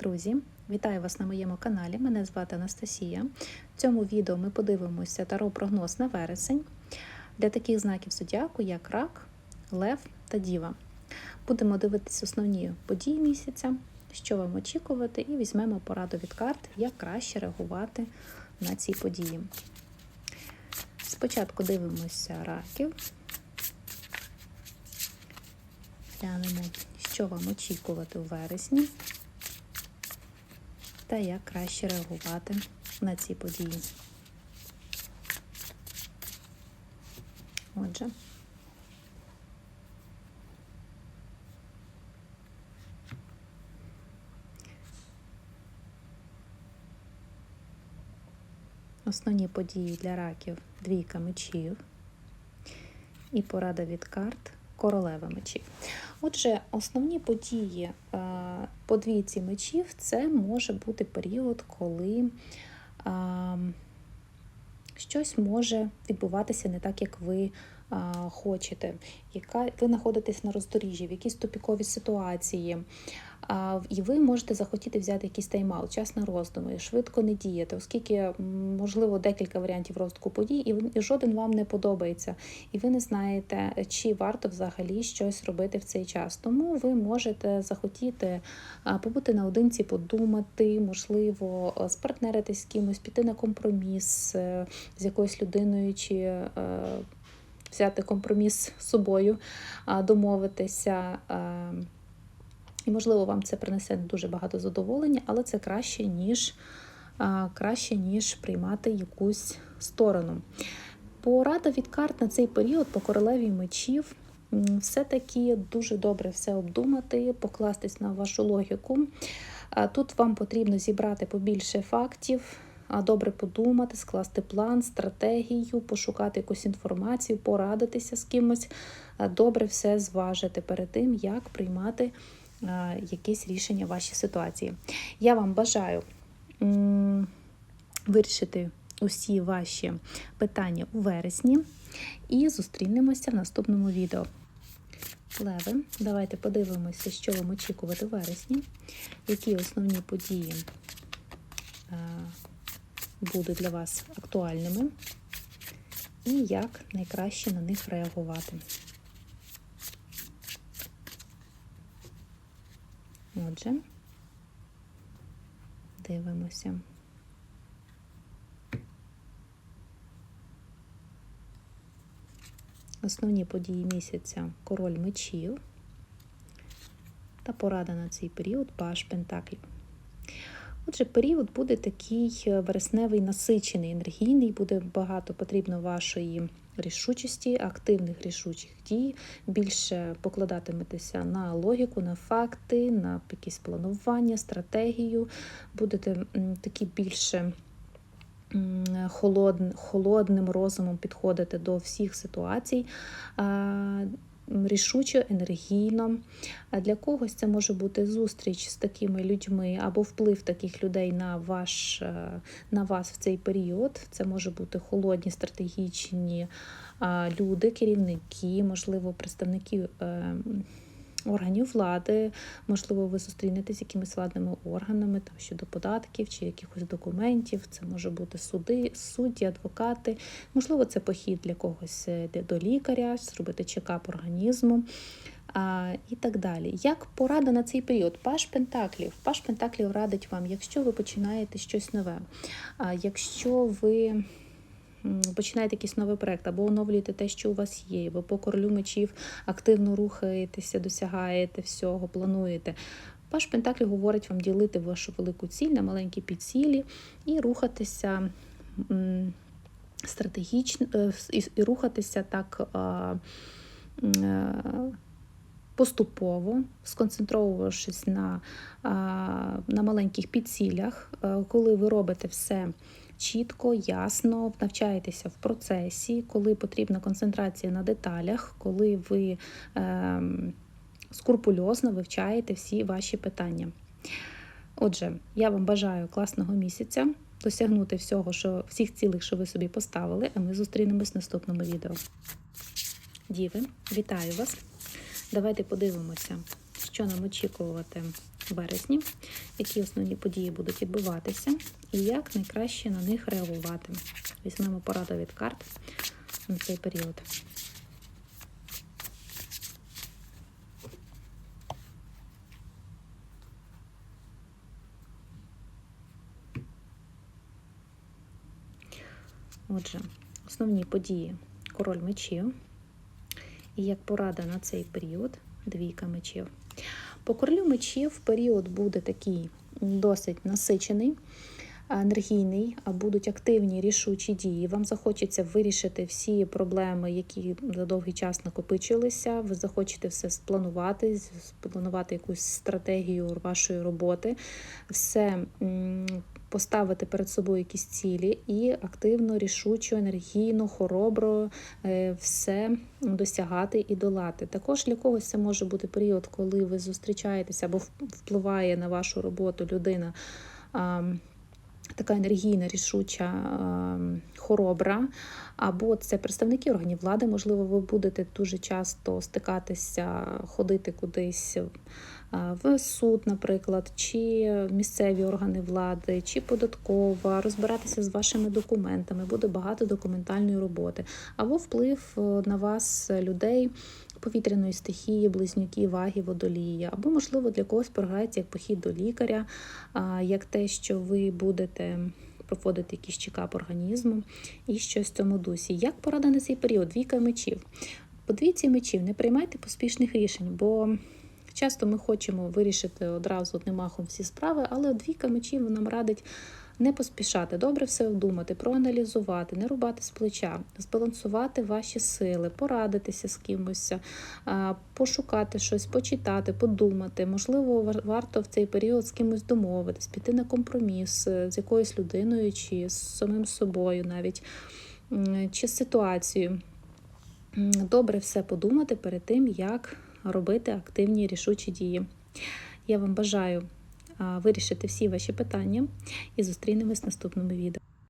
Друзі, вітаю вас на моєму каналі. Мене звати Анастасія. В цьому відео ми подивимося таро прогноз на вересень для таких знаків зодіаку, як рак, лев та діва. Будемо дивитися основні події місяця, що вам очікувати, і візьмемо пораду від карт, як краще реагувати на ці події. Спочатку дивимося раків. Глянемо, що вам очікувати у вересні та як краще реагувати на ці події. Отже, основні події для раків двійка мечів і порада від карт королева мечів. Отже, основні події е, по двійці мечів це може бути період, коли е, щось може відбуватися не так, як ви е, хочете, яка ви знаходитесь на роздоріжжі, в якійсь тупіковій ситуації. І ви можете захотіти взяти якийсь тайм-аут, час на роздуми, швидко не діяти, оскільки можливо декілька варіантів розвитку подій, і жоден вам не подобається, і ви не знаєте, чи варто взагалі щось робити в цей час. Тому ви можете захотіти побути наодинці, подумати, можливо, спартнеритись з кимось, піти на компроміс е, з якоюсь людиною. чи е, Взяти компроміс з собою, домовитися. І, можливо, вам це принесе дуже багато задоволення, але це краще, ніж краще, ніж приймати якусь сторону. Порада від карт на цей період по королеві мечів. Все-таки дуже добре все обдумати, покластись на вашу логіку. Тут вам потрібно зібрати побільше фактів, добре подумати, скласти план, стратегію, пошукати якусь інформацію, порадитися з кимось, добре все зважити перед тим, як приймати якесь рішення вашій ситуації. Я вам бажаю вирішити усі ваші питання у вересні і зустрінемося в наступному відео. Леви, давайте подивимося, що вам очікувати в вересні, які основні події будуть для вас актуальними, і як найкраще на них реагувати. Отже, дивимося. Основні події місяця король мечів та порада на цей період паш Пентаклів. Отже, період буде такий вересневий насичений, енергійний, буде багато потрібно вашої рішучості, активних рішучих дій, більше покладатиметеся на логіку, на факти, на якісь планування, стратегію, будете такі більше холодним розумом підходити до всіх ситуацій рішучо, енергійно. Для когось це може бути зустріч з такими людьми або вплив таких людей на ваш, е, на вас в цей період. Це може бути холодні стратегічні люди, керівники, можливо, представники е, органів влади, можливо, ви зустрінетесь з якимись владними органами там, щодо податків чи якихось документів. Це може бути суди, судді, адвокати. Можливо, це похід для когось е, до лікаря, зробити чекап організму. А, І так далі. Як порада на цей період? Паш Пентаклів. Паш Пентаклів радить вам, якщо ви починаєте щось нове, а якщо ви починаєте якийсь новий проект, або оновлюєте те, що у вас є, або по королю мечів активно рухаєтеся, досягаєте всього, плануєте. Паш Пентаклі говорить вам ділити вашу велику ціль на маленькі підцілі і рухатися стратегічно е, і рухатися так е, поступово, сконцентровувавшись на, на маленьких підцілях, е, коли ви робите все чітко, ясно навчаєтеся в процесі, коли потрібна концентрація на деталях, коли ви е, скрупульозно вивчаєте всі ваші питання. Отже, я вам бажаю класного місяця, досягнути всього, що, всіх цілих, що ви собі поставили, а ми зустрінемось в наступному відео. Діви, вітаю вас! Давайте подивимося, що нам очікувати в березні, які основні події будуть відбуватися, і як найкраще на них реагувати. Візьмемо пораду від карт на цей період. Отже, основні події король мечів. І як порада на цей період двійка мечів. По королю мечів період буде такий досить насичений, енергійний, а будуть активні рішучі дії. Вам захочеться вирішити всі проблеми, які за довгий час накопичилися. Ви захочете все спланувати, спланувати якусь стратегію вашої роботи, все поставити перед собою якісь цілі і активно, рішучо, енергійно, хоробро е, все досягати і долати. Також для когось це може бути період, коли ви зустрічаєтеся або впливає на вашу роботу людина. Така енергійна, рішуча, е, хоробра, або це представники органів влади. Можливо, ви будете дуже часто стикатися, ходити кудись е, в суд, наприклад, чи місцеві органи влади, чи податкова, розбиратися з вашими документами. Буде багато документальної роботи, або вплив е, на вас людей. Повітряної стихії, близнюки, ваги, водолія, або, можливо, для когось програється як похід до лікаря, як те, що ви будете проходити якийсь чекап організму і щось в цьому дусі. Як порада на цей період? Двійка мечів. По двійці мечів не приймайте поспішних рішень, бо часто ми хочемо вирішити одразу одним махом всі справи, але двійка мечів нам радить не поспішати, добре все обдумати, проаналізувати, не рубати з плеча, збалансувати ваші сили, порадитися з кимось, пошукати щось, почитати, подумати. Можливо, варто в цей період з кимось домовитись, піти на компроміс е, з якоюсь людиною чи з самим собою навіть, чи з ситуацією. Добре все подумати перед тим, як робити активні рішучі дії. Я вам бажаю вирішити всі ваші питання і зустрінемось в наступному відео.